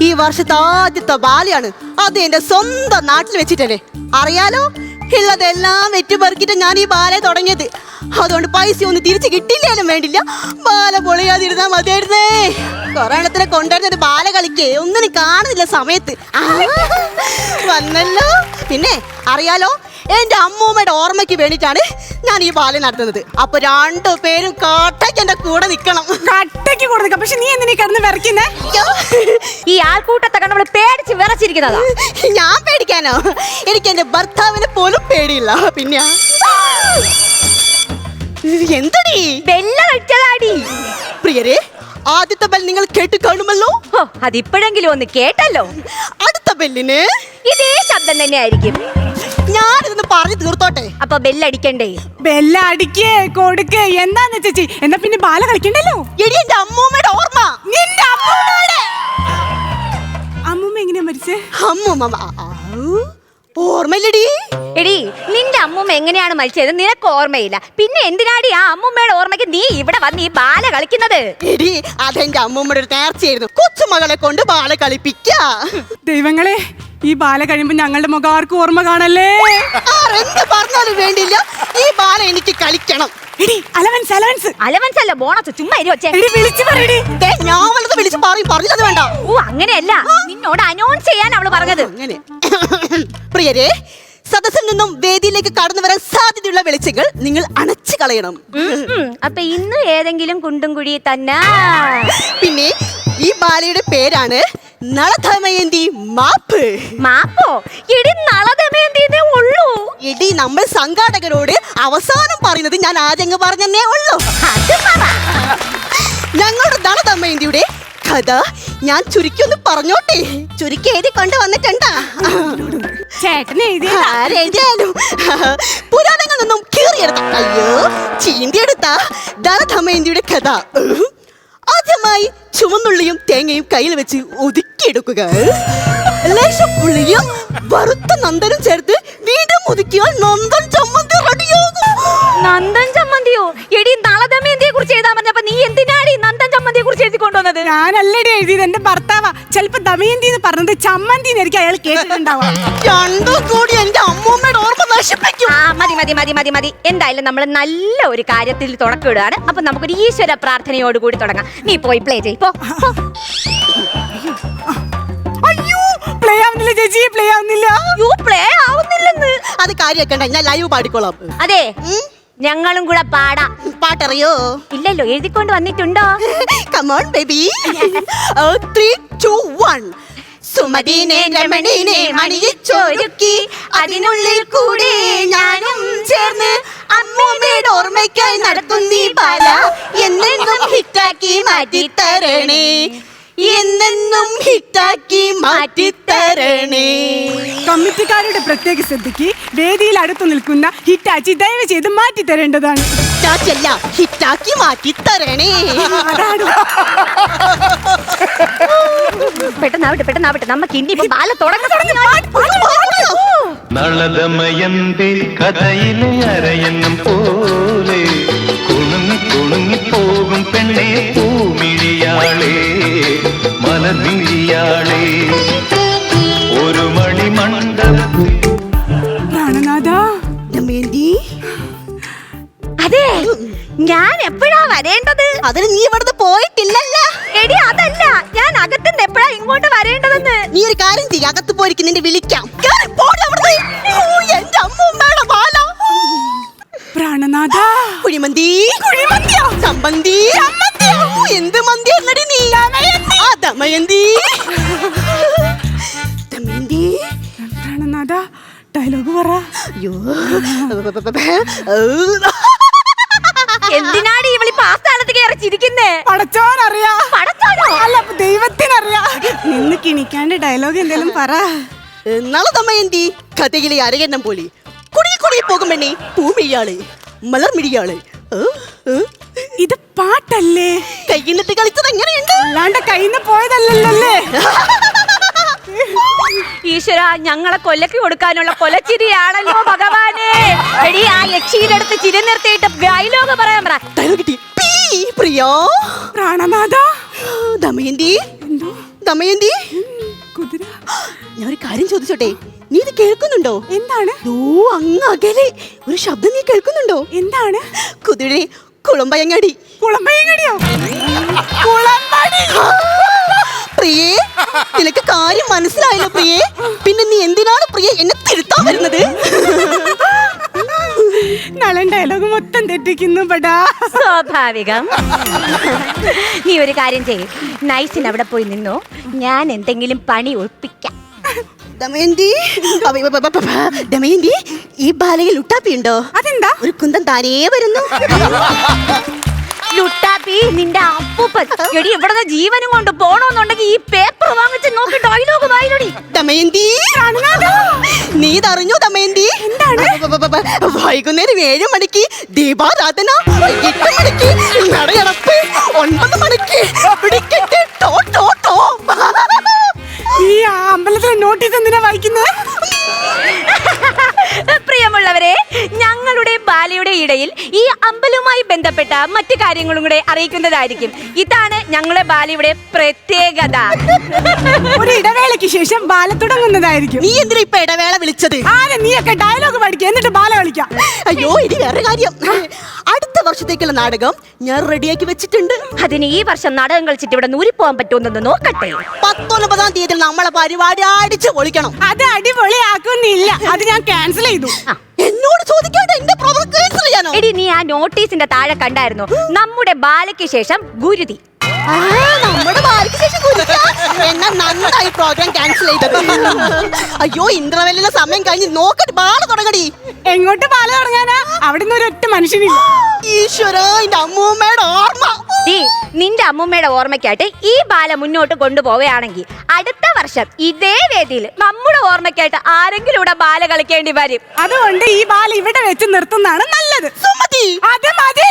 ഈ വർഷത്തെ ആദ്യത്തെ ബാലയാണ് അത് എന്റെ സ്വന്തം നാട്ടിൽ വെച്ചിട്ടല്ലേ. അറിയാലോ? ഉള്ളതെല്ലാം വെറ്റുപെറുക്കിട്ട് ഞാൻ ഈ ബാലെ തുടങ്ങിയത്. അതുകൊണ്ട് പൈസ ഒന്നും തിരിച്ചു കിട്ടില്ലാലും വേണ്ടില്ല. ബാല പൊളിയാതിരുന്നാ മതിയായിരുന്നേ. കൊറോണത്തിനെ കൊണ്ടുവരുന്നത് ബാല കളിക്കേ. ഒന്നിനും കാണുന്നില്ല സമയത്ത്. വന്നല്ലോ. പിന്നെ അറിയാലോ എന്റെ അമ്മൂമ്മയുടെ ഓർമ്മയ്ക്ക് വേണ്ടിയിട്ടാണ് ഞാൻ ഈ ബാല നടത്തുന്നത്. അപ്പൊ രണ്ടു പേരും കാട്ടയ്ക്ക് എന്റെ കൂടെ നിക്കണം കൂടെ നിൽക്കാം പക്ഷെ നീ എന്തിനാ കിടന്ന് വിറയ്ക്കുന്നേ? ഈ ആൾക്കൂട്ടത്തെ കണ്ട് നമ്മൾ പേടിച്ച് വിറച്ചിരിക്കുന്നതാ. ഞാൻ പേടിക്കാനോ? എനിക്ക് എന്റെ ഭർത്താവിനെ പോലും പേടിയില്ല. പിന്നെ എന്തടി? കഴിച്ചതാടി പ്രിയരെ ആദ്യത്തെ ബെൽ നിങ്ങൾ കേട്ട് കാണുമല്ലോ? ഹോ, അതിപ്പോഴെങ്കിലും ഒന്ന് കേട്ടല്ലോ. അടുത്ത ബെല്ലിന്? ഇതേ ശബ്ദം തന്നെ ആയിരിക്കും ഞാനിതൊന്ന് പറഞ്ഞു തീർത്തോട്ടെ. അപ്പൊ ബെല്ലടിക്കണ്ടേ ബെല്ലടിക്കേ കൊടുക്കേ. എന്താന്ന് ചേച്ചി? എന്നാ പിന്നെ ബാല കളിക്കണ്ടല്ലോ? എടി എന്റെ അമ്മൂമ്മയുടെ ഓർമ്മ. നിന്റെ അമ്മൂമ്മയുടെ? അമ്മൂമ്മ എങ്ങനെയാ മരിച്ചേ? അമ്മൂമ്മ ഓർമ്മയില്ലടി. എടി നിന്റെ അമ്മൂമ്മ എങ്ങനെയാണ് മരിച്ചത് നിനക്ക് ഓർമ്മയില്ല. പിന്നെ എന്തിനാടി ആ അമ്മൂമ്മയുടെ ഓർമ്മയ്ക്ക് നീ ഇവിടെ വന്ന് ഈ ബാല കളിക്കുന്നത്? എടി അതെന്റെ അമ്മൂമ്മയുടെ ഒരു നേർച്ചയായിരുന്നു. കൊച്ചുമകളെ കൊണ്ട് ബാല കളിപ്പിക്ക. ദൈവങ്ങളെ ഈ ബാല കഴിയുമ്പോ ഞങ്ങളുടെ മുഖം ആർക്കും ഓർമ്മ കാണല്ലേ? ആരെന്ത് പറഞ്ഞാലും വേണ്ടില്ല ഈ ബാല എനിക്ക് കളിക്കണം. എടി അലവൻസ് അലവൻസ്. അലവൻസ് അല്ല ബോണസ് ചുമ്മാ ഇരി വച്ചേ എടി വിളിച്ചു പറയടി ദേ, ഞാൻ വല്ലത് വിളിച്ച് പറയും പറഞ്ഞത് വേണ്ട. ഓ അങ്ങനെയല്ല. നിന്നോട് അനൗൺസ് ചെയ്യാൻ അവൾ പറഞ്ഞത്. അങ്ങനെ. പ്രിയരെ സദസ്സിൽ നിന്നും വേദിയിലേക്ക് കടന്നു വരാൻ സാധ്യതയുള്ള വെളിച്ചങ്ങൾ നിങ്ങൾ അണച്ചു കളയണം. അപ്പൊ ഇന്ന് ഏതെങ്കിലും കുണ്ടും കുഴി തന്നെ. പിന്നെ ഈ ബാലയുടെ പേരാണ് നളധമയന്തി മാപ്പ്. മാപ്പോ? എടി നളധമയന്തിന്നേ ഉള്ളൂ. എടി നമ്മൾ സംഘാടകരോട് അവസാനം പറയുന്നത് ഞാൻ ആദ്യം പറഞ്ഞേ ഉള്ളൂ. ഞങ്ങളുടെ നളധമയന്തിയുടെ കഥ ഞാൻ ചുരുക്കി ഒന്ന് പറഞ്ഞോട്ടെ. ചുരുക്കി എഴുതി കൊണ്ട് വന്നിട്ടുണ്ടാ ചേട്ടൻ ആരെഴുതിയാലും പുരാണങ്ങളിൽ നിന്നും കീറിയെടുത്ത അയ്യോ ചീന്തിയെടുത്ത ധനധമയന്തിയുടെ കഥ. ആദ്യമായി ചുവന്നുള്ളിയും തേങ്ങയും കയ്യിൽ വെച്ച് ഒതുക്കിയെടുക്കുക. ലേശം പുള്ളിയും വറുത്ത നന്ദനും ചേർത്ത് വീണ്ടും ഒതുക്കിയാൽ നന്ദൻ ചമ്മന്തി റെഡിയാകും. നന്ദൻ ചമ്മന്തിയോ? എടി നളതമേന്തിയെ കുറിച്ച് എഴുതി കൊണ്ടുവന്നത് ഞാനല്ലടി എഴുതിയത്. എന്റെ ഭർത്താവാ. ചിലപ്പോ ദമയന്തി എന്ന് പറഞ്ഞത് ചമ്മന്തി എനിക്ക് അയാൾ കേട്ടിട്ടുണ്ടാവാം രണ്ടും കൂടി എന്റെ അമ്മൂമ്മയുടെ ഓർമ്മ നശിപ്പിക്കും. ആ മതി മതി മതി മതി മതി. എന്തായാലും നമ്മൾ നല്ല ഒരു കാര്യത്തിൽ തുടക്കമിടുകയാണ്. അപ്പൊ നമുക്കൊരു ഈശ്വര പ്രാർത്ഥനയോട് കൂടി തുടങ്ങാം. നീ പോയി പ്ലേ ചെയ് പോ പോ. അയ്യോ പ്ലേ ആവുന്നില്ല ചേച്ചി പ്ലേ ആവുന്നില്ല. യു പ്ലേ ആവുന്നില്ലെന്ന്. അത് കാര്യമാക്കണ്ട ഞാൻ ലൈവ് പാടിക്കോളാം. അതെ. ഉം. ഞങ്ങളും കൂടെ പാടാ. പാട്ടറിയോ? ഇല്ലല്ലോ എഴുതിക്കൊണ്ട് വന്നിട്ടുണ്ടോ? Come on baby three two one സുമതിനെ രമണീനെ മണിയിച്ചൊരുക്കി. അതിനുള്ളിൽ കൂടെ ഞാനും ചേർന്ന് അമ്മൂമ്മയുടെ ഓർമ്മയ്ക്കായി നടത്തുന്നീ ബാല എന്നെന്നും ഹിറ്റാക്കി മാറ്റി തരണേ എന്നെന്നും ഹിറ്റാക്കി മാറ്റി തരണേ കമ്മിറ്റിക്കാരുടെ പ്രത്യേക ശ്രദ്ധയ്ക്ക് വേദിയിൽ അടുത്തു നിൽക്കുന്ന ഹിറ്റാച്ചി ദയവ് ചെയ്ത് മാറ്റി തരേണ്ടതാണ് ഹിറ്റാച്ചല്ല ഹിറ്റാക്കി മാറ്റി തരണേ പെട്ടെന്നാവട്ടെ പെട്ടെന്നാവട്ടെ നമുക്ക് ഇനി ഇപ്പൊ ബാല തുടങ്ങ. തുടങ്ങി നളതമയന്തി കഥയിലെ അരയെന്നും പോലെ കുണുങ്ങി കുണുങ്ങി മലർമിഴിയാളേ ഒരു മണി മണ്ഡപത്തിൽ അതെ ഞാൻ എപ്പോഴാ വരേണ്ടത്? അതിന് നീ ഇവിടുന്ന് പോയിട്ടില്ലല്ലോ. എടി അതല്ല ഞാൻ അകത്തുനിന്ന് എപ്പോഴാ ഇങ്ങോട്ട് വരേണ്ടതെന്ന്? നീ ഒരു കാര്യം ചെയ്യ അകത്ത് പോയിരിക്കും നിന്റെ വിളിക്കാം. എന്റെ അമ്മൂമ്മയുടെ ബാല പ്രാണനാഥ. കുഴിമന്തി കുഴിമന്തിയോ? ചമ്മന്തിയോ? എന്ത് മന്തി എന്നടി നീ? ദമയന്തി ദമയന്തി പ്രാണനാഥ ഡയലോഗ് പറ. അയ്യോ. എന്തിനാടി ഇവളി പാസ്ഥാനത്ത് കയറി ചിരിക്കുന്നേ? പടച്ചോനറിയാ. പടച്ചോനോ? അല്ല ദൈവത്തിനറിയാ. നിന്ന് കിണിക്കാണ്ട് ഡയലോഗ് എന്തെങ്കിലും പറ. നാളെ ദമയന്തി കഥയിലെ അരകെണ്ണം പോലെ കുടി കുടി പോകും പെണ്ണെ. ഏ, ഏ, ഇത് പാട്ടല്ലേ? കയ്യിന്നിട്ട് കളിച്ചത് എങ്ങനെയുണ്ട്? അല്ലാണ്ട് കയ്യിന്ന് പോയതല്ലല്ലേ ഈശ്വര ഞങ്ങളെ കൊലക്ക് കൊടുക്കാനുള്ള കൊലച്ചിരിയാണല്ലോ ഭഗവാനെ. എടി ആ യക്ഷിയിലെടുത്ത് ചിരി നിർത്തിയിട്ട് ഡയലോഗ് പറയാൻ പറ. കിട്ടി. പ്രിയോ. പ്രാണനാഥ. ദമയന്തി. എന്തോ? ദമയന്തി. കുതിര. ഞാൻ ഒരു കാര്യം ചോദിച്ചോട്ടെ? നീ ഇത് കേൾക്കുന്നുണ്ടോ? എന്താണ്? ഓ അങ്ങ് അകലെ. ഒരു ശബ്ദം നീ കേൾക്കുന്നുണ്ടോ? എന്താണ്? കുതിരെ കുളമ്പയങ്ങടി. കുളമ്പയങ്ങടിയോ? കുളമ്പടി. പ്രിയേ നിനക്ക് കാര്യം മനസ്സിലായല്ലോ പ്രിയേ. പിന്നെ നീ എന്തിനാണ് പ്രിയ എന്നെ തിരുത്താൻ വരുന്നത്? നളൻ ഡയലോഗ് മൊത്തം തെറ്റിക്കുന്നു പടാ സ്വാഭാവികം. നീ ഒരു കാര്യം ചെയ്യും. നൈസിന് അവിടെ പോയി നിന്നോ. ഞാൻ എന്തെങ്കിലും പണി ഒപ്പിക്കാം. ദമയന്തി? ദമയന്തി ഈ ബാലയിൽ ഉണ്ടോ അതെന്താ? ഒരു കുന്തം താനേ വരുന്നു. ലുട്ടാപ്പി നിന്റെ അപ്പൂപ്പൻ. എടി ഇവിടുന്ന് ജീവനും കൊണ്ട് പോണോന്നുണ്ടെങ്കിൽ ഈ പേപ്പർ വാങ്ങിച്ച് നോക്കി ഡയലോഗ് വായിലൊടി. ദമയന്തി? നീ ഇതറിഞ്ഞു ദമയന്തി? എന്താണ്? വൈകുന്നേരം ഏഴ് മണിക്ക് ദീപാരാധന. എട്ട് മണിക്ക് നടയടപ്പ്. ഒൻപത് മണിക്ക് പിടിക്കട്ട് ഇടയിൽ ഈ അമ്പലവുമായി ബന്ധപ്പെട്ട മറ്റു കാര്യങ്ങളും കൂടെ അറിയിക്കുന്നതായിരിക്കും. ഇതാണ് ഞങ്ങളുടെ ബാലയുടെ പ്രത്യേകത. ഒരു ഇടവേളയ്ക്ക് ശേഷം ബാല തുടങ്ങുന്നതായിരിക്കും. നീ എന്തിനാ ഇപ്പൊ ഇടവേള വിളിച്ചത്? ആരെ നീയൊക്കെ ഡയലോഗ് പഠിക്കുക എന്നിട്ട് ബാല കളിക്കാം അയ്യോ ഇനി വേറെ കാര്യം. അടുത്ത വർഷത്തേക്കുള്ള നാടകം ഞാൻ റെഡിയാക്കി വെച്ചിട്ടുണ്ട്. അതിന് ഈ വർഷം നാടകം കളിച്ചിട്ട് ഇവിടെ നൂരി നൂരിപ്പോവാൻ പറ്റുമെന്ന് നോക്കട്ടെ. പത്തൊൻപതാം തീയതി നമ്മളെ പരിപാടി അടിച്ചു പൊളിക്കണം. അത് അടിപൊളിയാക്കുന്നില്ല. അത് ഞാൻ ക്യാൻസൽ ചെയ്തു. എന്നോട് ചോദിക്കാതെ എന്റെ ക്യാൻസൽ ചെയ്യാനോ എടി നീ ആ നോട്ടീസിന്റെ താഴെ കണ്ടായിരുന്നു. നമ്മുടെ ബാലയ്ക്ക് ശേഷം ഗുരുതി. ആ, നമ്മുടെ ബാലയ്ക്ക് ശേഷം. എന്നാ നന്നായി പ്രോഗ്രാം ക്യാൻസൽ ചെയ്തത് അയ്യോ ഇന്ദ്രവെല്ലിലെ സമയം കഴിഞ്ഞ് നോക്കട്ട് ബാല തുടങ്ങടി. എങ്ങോട്ട് ബാല തുടങ്ങാനാ? അവിടെ നിന്ന് ഒരൊറ്റ മനുഷ്യനില്ല. ഈശ്വര എന്റെ അമ്മൂമ്മയുടെ ഓർമ്മ. ഡീ നിന്റെ അമ്മൂമ്മയുടെ ഓർമ്മയ്ക്കായിട്ട് ഈ ബാല മുന്നോട്ട് കൊണ്ടുപോവുകയാണെങ്കിൽ അടുത്ത വർഷം ഇതേ വേദിയിൽ നമ്മുടെ ഓർമ്മയ്ക്കായിട്ട് ആരെങ്കിലും ഇവിടെ ബാല കളിക്കേണ്ടി വരും. അതുകൊണ്ട് ഈ ബാല ഇവിടെ വെച്ച് നിർത്തുന്നതാണ് നല്ലത്. അത് മതി.